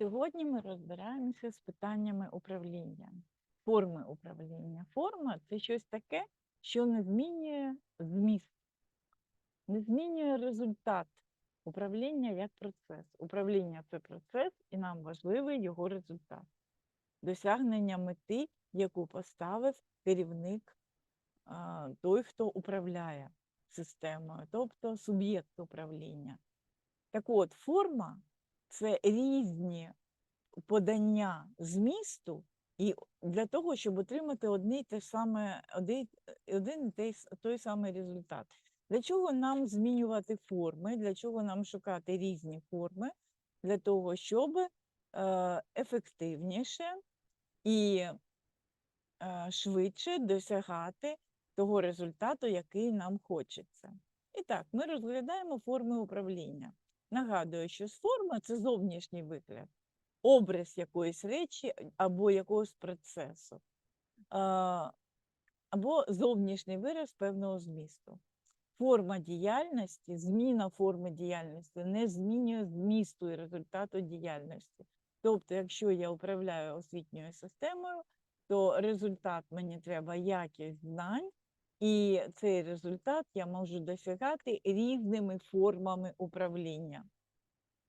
Сьогодні ми розбираємося з питаннями управління, форми управління. Форма це щось таке, що не змінює зміст, не змінює результат управління як процес. Управління це процес, і нам важливий його результат. Досягнення мети, яку поставив керівник, той, хто управляє системою, тобто суб'єкт управління. Так от, форма це різні подання змісту і для того, щоб отримати одне те саме, один, один той, той самий результат. Для чого нам змінювати форми? Для чого нам шукати різні форми? Для того, щоб е, ефективніше і е, швидше досягати того результату, який нам хочеться. І так, ми розглядаємо форми управління. Нагадую, що форма це зовнішній вигляд, образ якоїсь речі або якогось процесу, або зовнішній вираз певного змісту. Форма діяльності, зміна форми діяльності не змінює змісту і результату діяльності. Тобто, якщо я управляю освітньою системою, то результат мені треба якість знань, і цей результат я можу досягати різними формами управління.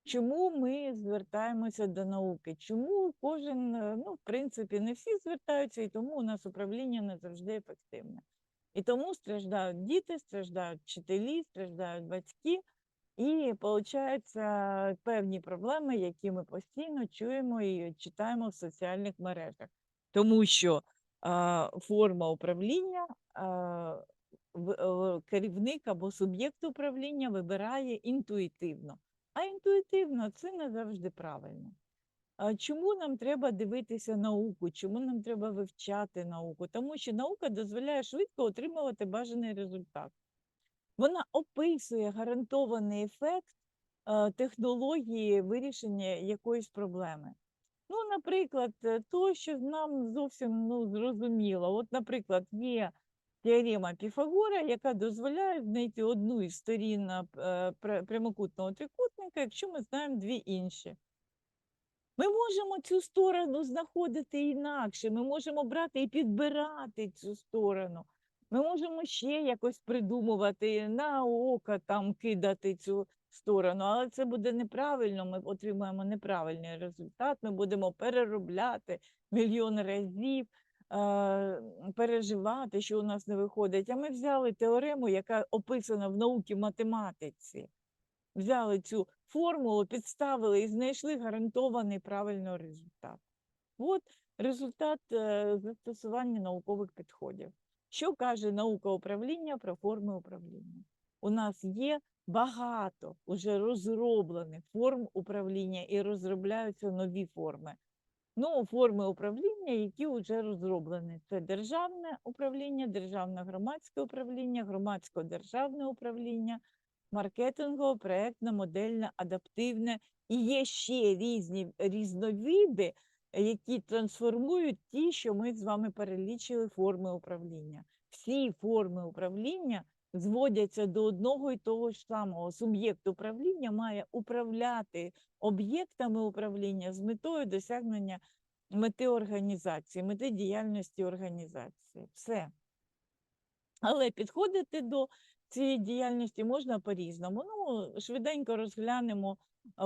Чому ми звертаємося до науки? Чому кожен, е, ну, в принципі, не всі звертаються, і тому у нас управління не завжди ефективне. І тому страждають діти, страждають вчителі, страждають батьки, і получаються певні проблеми, які ми постійно чуємо і читаємо в соціальних мережах. Тому що а, форма управління а, е, керівник або суб'єкт управління вибирає інтуїтивно. А інтуїтивно це не завжди правильно. Чому нам треба дивитися науку? Чому нам треба вивчати науку? Тому що наука дозволяє швидко отримувати бажаний результат. Вона описує гарантований ефект технології вирішення якоїсь проблеми. Ну, наприклад, то, що нам зовсім ну, зрозуміло. От, наприклад, є теорема Піфагора, яка дозволяє знайти одну із сторін е, прямокутного трикутника, якщо ми знаємо дві інші. Ми можемо цю сторону знаходити інакше, ми можемо брати і підбирати цю сторону. Ми можемо ще якось придумувати, на око там кидати цю сторону, але це буде неправильно, ми отримаємо неправильний результат, ми будемо переробляти мільйон разів, переживати, що у нас не виходить. А ми взяли теорему, яка описана в науці математиці взяли цю формулу, підставили і знайшли гарантований правильний результат. От результат е, застосування наукових підходів. Що каже наука управління про форми управління? У нас є багато уже розроблених форм управління і розробляються нові форми. Ну, форми управління, які вже розроблені. Це державне управління, державне громадське управління, громадсько-державне управління, маркетингове, проектне, модельне, адаптивне. І є ще різні різновиди, які трансформують ті, що ми з вами перелічили форми управління. Всі форми управління зводяться до одного і того ж самого. Суб'єкт управління має управляти об'єктами управління з метою досягнення мети організації, мети діяльності організації. Все. Але підходити до цієї діяльності можна по-різному. Ну, швиденько розглянемо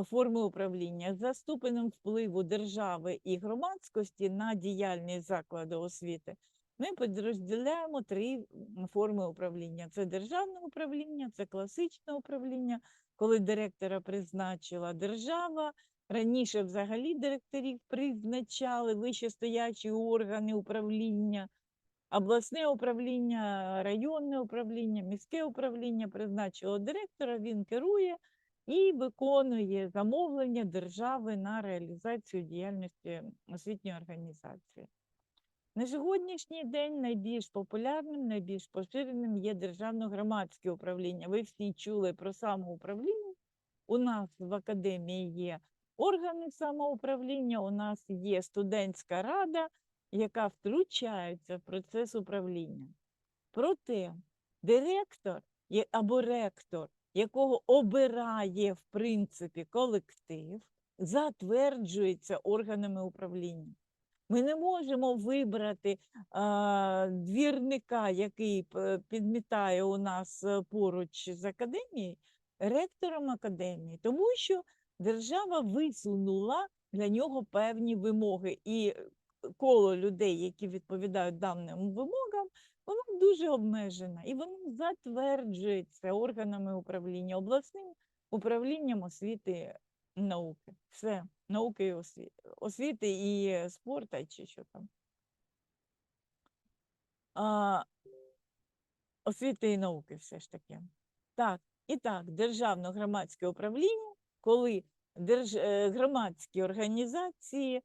форми управління за ступенем впливу держави і громадськості на діяльність закладу освіти. Ми підрозділяємо три форми управління: це державне управління, це класичне управління, коли директора призначила держава. Раніше взагалі директорів призначали вищестоячі органи управління обласне управління, районне управління, міське управління призначило директора, він керує і виконує замовлення держави на реалізацію діяльності освітньої організації. На сьогоднішній день найбільш популярним, найбільш поширеним є державно-громадське управління. Ви всі чули про самоуправління. У нас в академії є органи самоуправління, у нас є студентська рада, яка втручається в процес управління. Проте директор або ректор, якого обирає в принципі колектив, затверджується органами управління. Ми не можемо вибрати а, двірника, який підмітає у нас е, поруч з академією, ректором академії, тому що держава висунула для нього певні вимоги, і коло людей, які відповідають даним вимогам, воно дуже обмежене, і воно затверджується органами управління, обласним управлінням освіти науки. Все, науки і освіти, освіти і спорту, чи що там. А, освіти і науки все ж таки. Так, і так, державно громадське управління, коли держ... е, громадські організації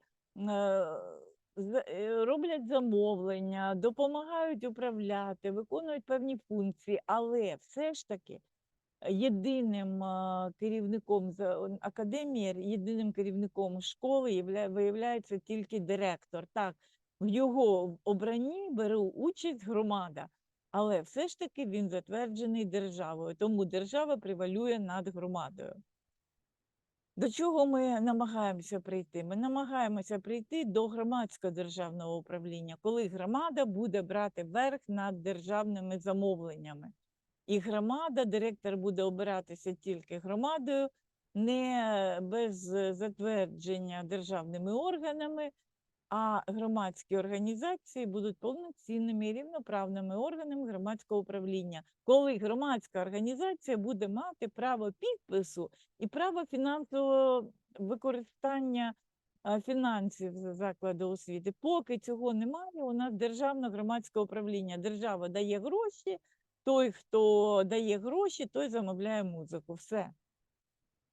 з- е, роблять замовлення, допомагають управляти, виконують певні функції, але все ж таки єдиним керівником академії, єдиним керівником школи виявляється тільки директор. Так, в його обранні бере участь громада, але все ж таки він затверджений державою, тому держава превалює над громадою. До чого ми намагаємося прийти? Ми намагаємося прийти до громадського державного управління, коли громада буде брати верх над державними замовленнями. І громада, директор буде обиратися тільки громадою, не без затвердження державними органами, а громадські організації будуть повноцінними і рівноправними органами громадського управління, коли громадська організація буде мати право підпису і право фінансового використання фінансів за заклади освіти. Поки цього немає, у нас державне громадське управління. Держава дає гроші, той, хто дає гроші, той замовляє музику. Все.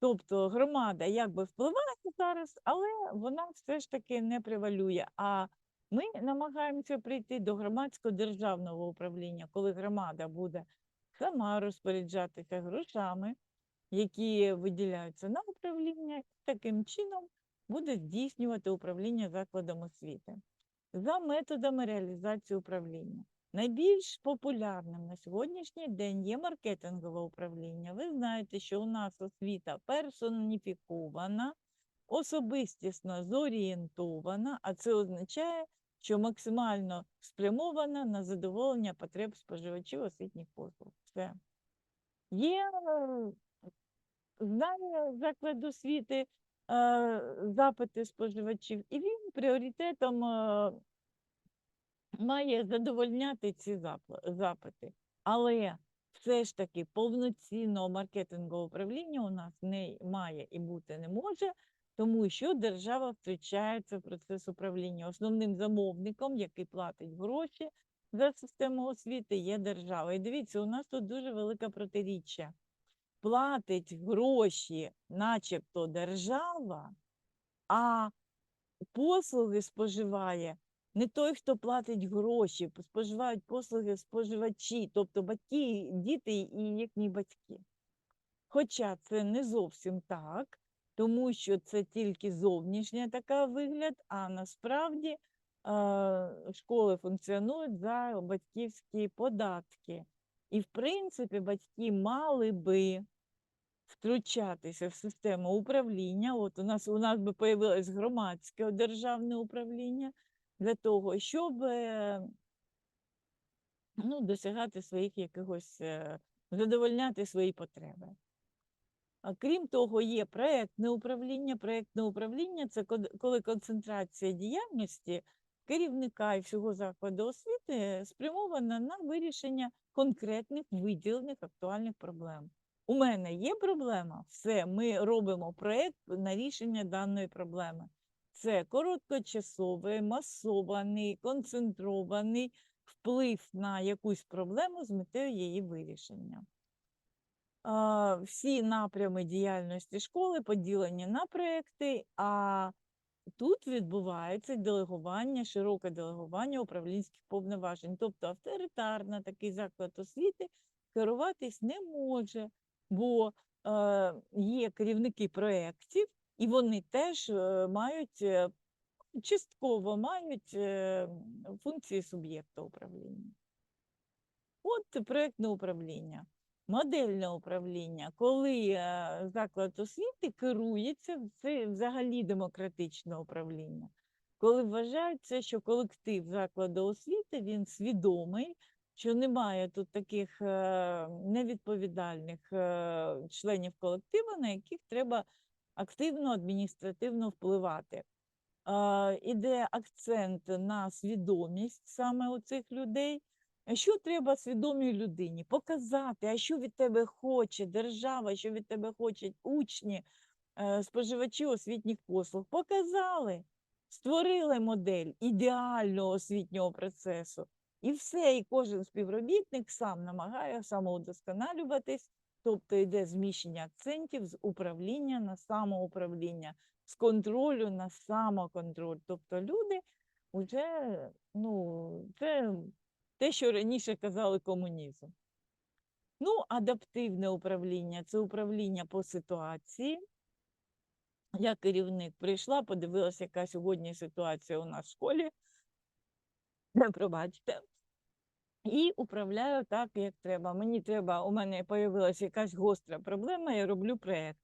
Тобто громада якби впливає зараз, але вона все ж таки не превалює. А ми намагаємося прийти до громадського державного управління, коли громада буде сама розпоряджатися грошами, які виділяються на управління, таким чином буде здійснювати управління закладом освіти за методами реалізації управління. Найбільш популярним на сьогоднішній день є маркетингове управління. Ви знаєте, що у нас освіта персоніфікована, особистісно зорієнтована, а це означає, що максимально спрямована на задоволення потреб споживачів освітніх послуг. Все. Є знає заклад освіти, е, запити споживачів, і він пріоритетом е, має задовольняти ці запити. Але все ж таки повноцінного маркетингового управління у нас не має і бути не може, тому що держава втручається в процес управління. Основним замовником, який платить гроші за систему освіти, є держава. І дивіться, у нас тут дуже велике протиріччя. Платить гроші, начебто держава, а послуги споживає не той, хто платить гроші, споживають послуги споживачі, тобто батьки, діти і їхні батьки. Хоча це не зовсім так, тому що це тільки зовнішня така вигляд, а насправді е, школи функціонують за батьківські податки. І, в принципі, батьки мали би втручатися в систему управління. От у нас у нас би появилось громадське державне управління для того, щоб е, ну, досягати своїх якихось, е, задовольняти свої потреби. А крім того, є проектне управління. Проектне управління це коли концентрація діяльності керівника і всього закладу освіти спрямована на вирішення конкретних виділених актуальних проблем. У мене є проблема, все, ми робимо проєкт на рішення даної проблеми. Це короткочасовий, масований, концентрований вплив на якусь проблему з метою її вирішення. Всі напрями діяльності школи поділені на проекти, а тут відбувається делегування, широке делегування управлінських повноважень. Тобто авторитарно такий заклад освіти керуватись не може, бо е, є керівники проєктів, і вони теж е, мають е, частково мають е, функції суб'єкта управління. От проєктне управління. Модельне управління, коли заклад освіти керується, це взагалі демократичне управління. Коли вважається, що колектив закладу освіти він свідомий, що немає тут таких невідповідальних членів колективу, на яких треба активно адміністративно впливати. Іде акцент на свідомість саме у цих людей. Що треба свідомій людині? Показати, а що від тебе хоче держава, що від тебе хочуть учні, е, споживачі освітніх послуг. Показали, створили модель ідеального освітнього процесу. І все, і кожен співробітник сам намагає самоудосконалюватись, тобто йде зміщення акцентів з управління на самоуправління, з контролю на самоконтроль. Тобто люди вже, ну, це те, що раніше казали комунізм. Ну, адаптивне управління це управління по ситуації. Я керівник прийшла, подивилася, яка сьогодні ситуація у нас в школі. Пробачте. І управляю так, як треба. Мені треба, у мене з'явилася якась гостра проблема, я роблю проєкт.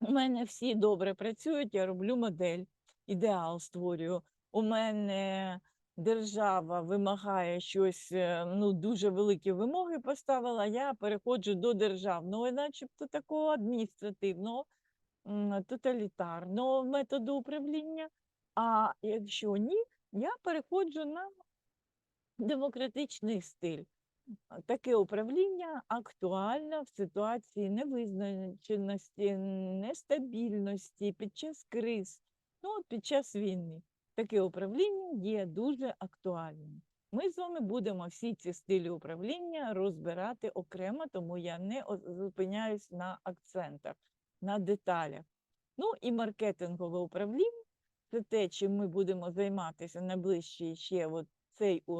У мене всі добре працюють, я роблю модель, ідеал створюю. У мене держава вимагає щось, е, ну, дуже великі вимоги поставила, я переходжу до державного, начебто такого адміністративного, тоталітарного методу управління. А якщо ні, я переходжу на демократичний стиль. Таке управління актуально в ситуації невизначеності, нестабільності, під час криз, ну, під час війни. Таке управління є дуже актуальним. Ми з вами будемо всі ці стилі управління розбирати окремо, тому я не зупиняюсь на акцентах, на деталях. Ну і маркетингове управління це те, чим ми будемо займатися найближчий ще от цей е,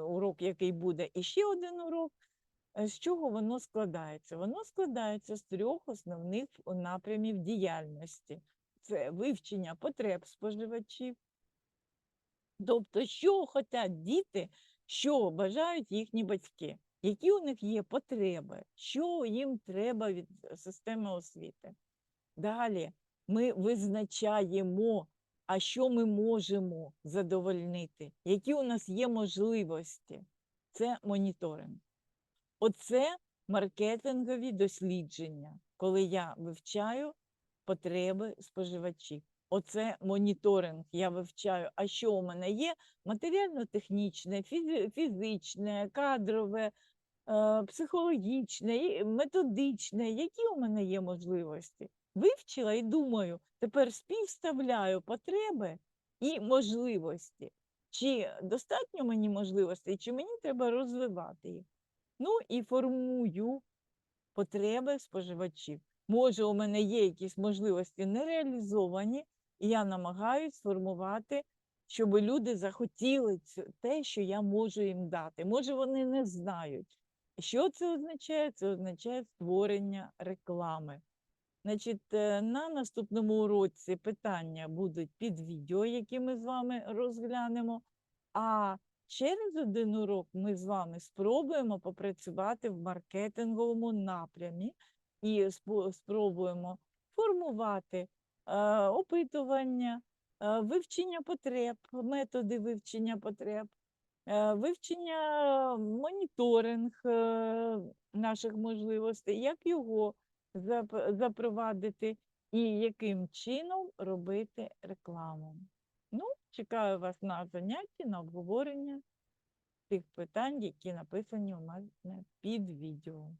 урок, який буде, і ще один урок. Е, З чого воно складається? Воно складається з трьох основних напрямів діяльності: це вивчення потреб споживачів, тобто, що хочуть діти, що бажають їхні батьки, які у них є потреби, що їм треба від е, системи освіти. Далі ми визначаємо, а що ми можемо задовольнити, які у нас є можливості. Це моніторинг. Оце маркетингові дослідження, коли я вивчаю потреби споживачів. Оце моніторинг. Я вивчаю, а що у мене є матеріально-технічне, фізичне, кадрове, е, психологічне, методичне, які у мене є можливості. Вивчила і думаю, тепер співставляю потреби і можливості. Чи достатньо мені можливостей, чи мені треба розвивати їх? Ну і формую потреби споживачів. Може, у мене є якісь можливості нереалізовані, і я намагаюсь сформувати, щоб люди захотіли те, що я можу їм дати. Може, вони не знають. Що це означає? Це означає створення реклами. Значить, е, на наступному уроці питання будуть під відео, які ми з вами розглянемо. А через один урок ми з вами спробуємо попрацювати в маркетинговому напрямі і спробуємо формувати е, опитування, е, вивчення потреб, методи вивчення потреб, вивчення моніторинг наших можливостей, як його запровадити і яким чином робити рекламу. Ну, чекаю вас на занятті, на обговорення тих питань, які написані у мене під відео.